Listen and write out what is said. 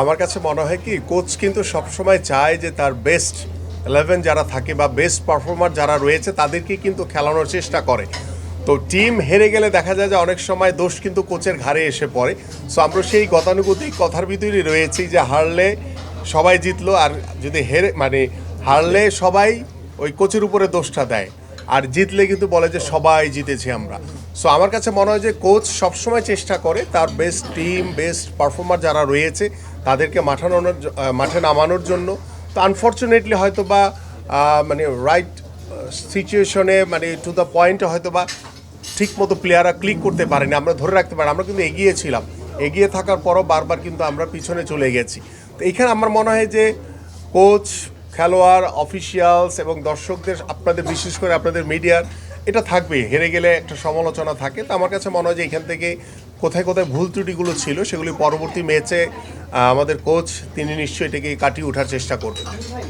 আমার কাছে মনে হয় কি কোচ কিন্তু সবসময় চায় যে তার বেস্ট ইলেভেন যারা থাকে বা বেস্ট পারফর্মার যারা রয়েছে, তাদেরকে কিন্তু খেলানোর চেষ্টা করে। তো টিম হেরে গেলে দেখা যায় যে অনেক সময় দোষ কিন্তু কোচের ঘাড়ে এসে পড়ে। সো আমরা সেই গতানুগতিক কথার ভিতরেই রয়েছি যে হারলে সবাই জিতলো, আর যদি হেরে মানে হারলে সবাই ওই কোচের উপরে দোষটা দেয়। আর জিতলে কিন্তু বলে যে সবাই জিতেছি আমরা। সো আমার কাছে মনে হয় যে কোচ সবসময় চেষ্টা করে তার বেস্ট টিম বেস্ট পারফর্মার যারা রয়েছে, তাদেরকে মাঠানোর মাঠে নামানোর জন্য। তো আনফর্চুনেটলি হয়তো বা মানে রাইট সিচুয়েশনে মানে টু দ্য পয়েন্টে হয়তো বা ঠিক মতো প্লেয়াররা ক্লিক করতে পারেনি। আমরা ধরে রাখতে পারি, আমরা কিন্তু এগিয়েছিলাম। এগিয়ে থাকার পরও বারবার কিন্তু আমরা পিছনে চলে গেছি। তো এখানে আমার মনে হয় যে কোচ খেলোয়াড় অফিসিয়ালস এবং দর্শকদের, আপনাদের বিশেষ করে আপনাদের মিডিয়ার, এটা থাকবে, হেরে গেলে একটা সমালোচনা থাকে। তো আমার কাছে মনে হয় যে এখান থেকে কোথায় কোথায় ভুল ত্রুটিগুলো ছিল, সেগুলি পরবর্তী ম্যাচে আমাদের কোচ তিনি নিশ্চয়ই এটাকে কাটিয়ে ওঠার চেষ্টা করবেন।